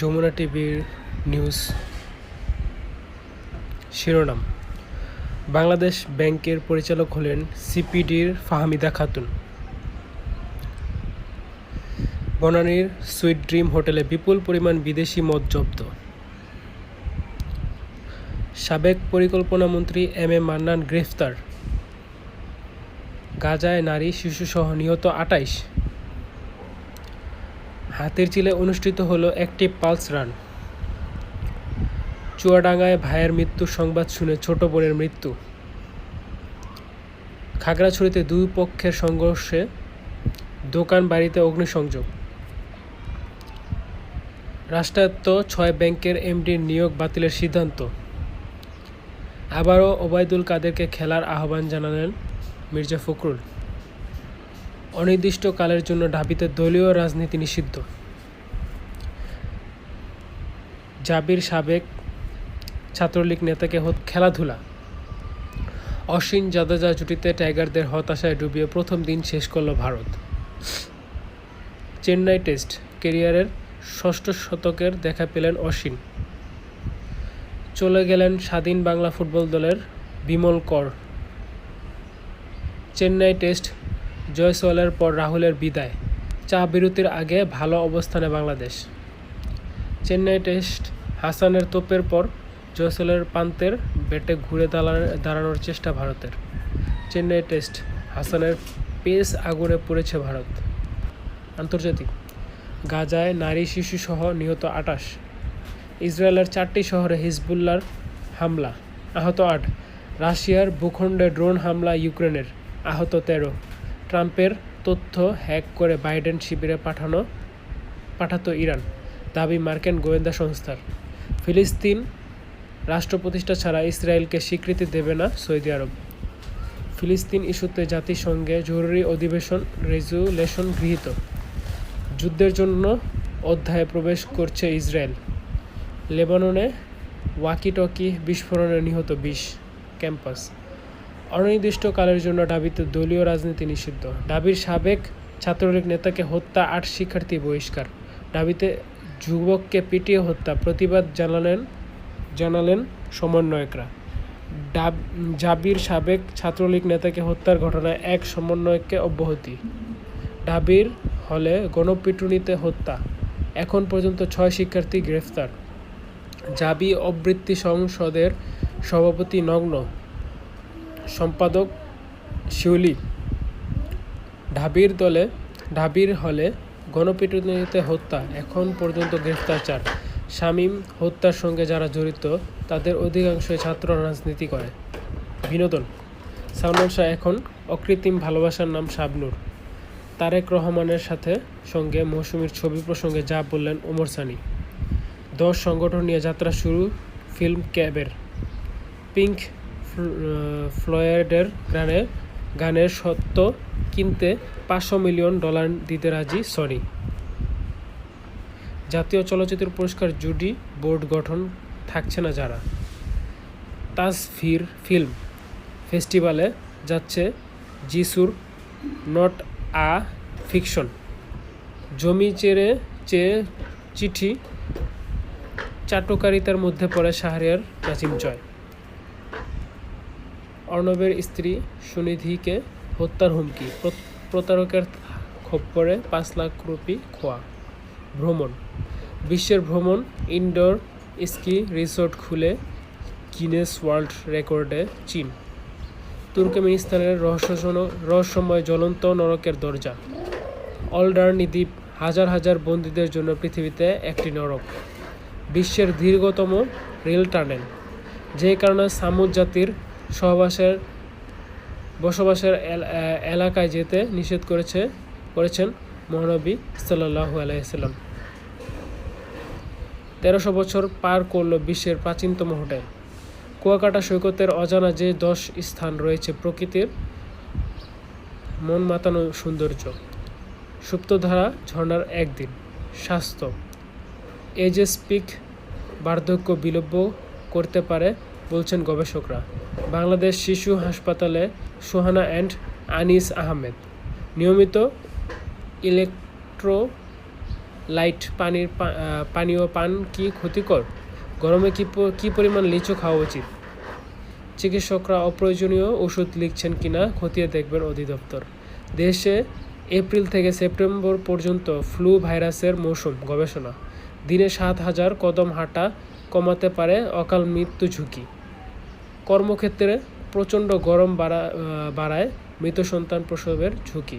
যমুনা টিভির নিউজ শিরোনাম। বাংলাদেশ ব্যাংকের পরিচালক হলেন সিপিডির ফাহমিদা খাতুন। বনানীর সুইট ড্রিম হোটেলে বিপুল পরিমাণ বিদেশি মদ জব্দ। সাবেক পরিকল্পনা মন্ত্রী এম এ মান্নান গ্রেফতার। গাজায় নারী শিশুসহ নিহত আটাইশ। হাতের চিলে অনুষ্ঠিত হলো একটি পালস রান। চুয়াডাঙ্গায় ভাইয়ের মৃত্যুর সংবাদ শুনে ছোট বোনের মৃত্যু। খাগড়াছড়িতে দুই পক্ষের সংঘর্ষে দোকান বাড়িতে অগ্নিসংযোগ। রাষ্ট্রায়ত্ত ছয় ব্যাংকের এমডির নিয়োগ বাতিলের সিদ্ধান্ত। আবারও ওবায়দুল কাদেরকে খেলার আহ্বান জানালেন মির্জা ফখরুল। অনির্দিষ্টকালের জন্য ঢাবিতে দলীয় রাজনীতি নিষিদ্ধ। জাবির সাবেক ছাত্রলীগ নেতাকে খেলাধুলা। অশ্বিন জাদেজা জুটিতে টাইগারদের হতাশায় ডুবিয়ে প্রথম দিন শেষ করল ভারত। চেন্নাই টেস্ট কেরিয়ারের ষষ্ঠ শতকের দেখা পেলেন অশ্বিন। চলে গেলেন স্বাধীন বাংলা ফুটবল দলের বিমল কর। চেন্নাই টেস্ট জয়সওয়ালের পর রাহুলের বিদায়। চা বিরতির আগে ভালো অবস্থানে বাংলাদেশ। চেন্নাই টেস্ট হাসানের তোপের পর জয়সওয়ালের পান্তের ব্যাটে ঘুরে দাঁড়া- দাঁড়ানোর চেষ্টা ভারতের। চেন্নাই টেস্ট হাসানের পেস আগুনে পড়েছে ভারত। আন্তর্জাতিক গাজায় নারী শিশুসহ নিহত আটাশ। ইসরায়েলের চারটি শহরে হিজবুল্লার হামলা। আহত আট। রাশিয়ার ভূখণ্ডে ড্রোন হামলা ইউক্রেনের। আহত তেরো। ট্রাম্পের তথ্য হ্যাক করে বাইডেন শিবিরে পাঠানো, পাঠাতো ইরান, দাবি মার্কিন গোয়েন্দা সংস্থার। ফিলিস্তিন রাষ্ট্র প্রতিষ্ঠা ছাড়া ইসরায়েলকে স্বীকৃতি দেবে না সৌদি আরব। ফিলিস্তিন ইস্যুতে জাতিসংঘে জরুরি অধিবেশন রেজুলেশন গৃহীত। যুদ্ধের জন্য অধ্যায়ে প্রবেশ করছে ইসরায়েল। লেবাননে ওয়াকিটকি বিস্ফোরণে নিহত বিশ ক্যাম্পাস। অনির্দিষ্টকালের জন্য ডাবিতে দলীয় রাজনীতি নিষিদ্ধ। ডাবির সাবেক ছাত্রলীগ নেতাকে হত্যা, আট শিক্ষার্থী বহিষ্কার। ডাবিতে যুবককে পিটিয়ে হত্যা, প্রতিবাদ জানালেন জানালেন সমন্বয়করা। ডাব, জাবির সাবেক ছাত্রলীগ নেতাকে হত্যার ঘটনায় এক সমন্বয়ককে অব্যাহতি। ডাবির হলে গণপিটুনিতে হত্যা, এখন পর্যন্ত ছয় শিক্ষার্থী গ্রেফতার। জাবি অবৃত্তি সংসদের সভাপতি নগ্ন। সম্পাদক শিউলি। ঢাবির দলে, ঢাবির হলে গণপিটুনিতে হত্যা, এখন পর্যন্ত গ্রেফতার চার শামীম হত্যার সঙ্গে যারা জড়িত, তাদের অধিকাংশই ছাত্র রাজনীতি করে। বিনোদন। সালমান শাহ এখন অকৃত্রিম ভালোবাসার নাম শাবনূর। তারেক রহমানের সাথে সঙ্গে মৌসুমীর ছবি প্রসঙ্গে যা বললেন ওমর সানি। দশ সংগঠন নিয়ে যাত্রা শুরু ফিল্ম ক্যাবের। পিঙ্ক ফ্লয়েডের গানে গানের সত্য কিনতে পাঁচশো মিলিয়ন ডলার দিতে রাজি সনি। জাতীয় চলচ্চিত্র পুরস্কার জুডি বোর্ড গঠন থাকছে না যারা। তাজফির ফিল্ম ফেস্টিভ্যালে যাচ্ছে জিসুর নট আ ফিকশন। জমি চেরে চেয়ে চিঠি চাটুকারিতার মধ্যে পড়ে শাহরিয়ার নাজিম জয়। অর্ণবের স্ত্রী সুনিধিকে হত্যার হুমকি প্র- প্রতারকের খপ্পরে পাঁচ লাখ রুপি খোয়া। ভ্রমণ। বিশ্বের ভ্রমণ, ইনডোর স্কি রিসোর্ট খুলে গিনেস ওয়ার্ল্ড রেকর্ডে চীন। তুর্কমেনিস্তানের রহস্যজনক রহস্যময় জ্বলন্ত নরকের দরজা। অলডার্নি দ্বীপ হাজার হাজার বন্দীদের জন্য পৃথিবীতে একটি নরক। বিশ্বের দীর্ঘতম রেল টানেল। যে কারণে সামুদ জাতির সহবাসের, বসবাসের এলাকায় যেতে নিষেধ করেছে, করেছেন মহানবী সাল্লাহু আলাইসাল্লাম তেরোশো বছর পার করল বিশ্বের প্রাচীনতম হোটেল। কুয়াকাটা সৈকতের অজানা যে দশ স্থান রয়েছে প্রকৃতির, মন মাতানো সৌন্দর্য। সুপ্তধারা ঝর্ণার একদিন, স্বাস্থ্য। এজে স্পিক বার্ধক্য বিলম্ব করতে পারে, বলছেন গবেষকরা। বাংলাদেশ শিশু হাসপাতালে সোহানা অ্যান্ড আনিস আহমেদ। নিয়মিত ইলেকট্রো লাইট পানির পানীয় পান কি ক্ষতিকর? গরমে কি কি পরিমাণ লিচু খাওয়া উচিত? চিকিৎসকরা অপ্রয়োজনীয় ওষুধ লিখছেন কিনা খতিয়ে দেখবেন অধিদপ্তর। দেশে এপ্রিল থেকে সেপ্টেম্বর পর্যন্ত ফ্লু ভাইরাসের মৌসুম, গবেষণা। দিনে সাত হাজার কদম হাঁটা কমাতে পারে অকাল মৃত্যু ঝুঁকি। কর্মক্ষেত্রে প্রচণ্ড গরম বাড়া বাড়ায় মৃত সন্তান প্রসবের ঝুঁকি।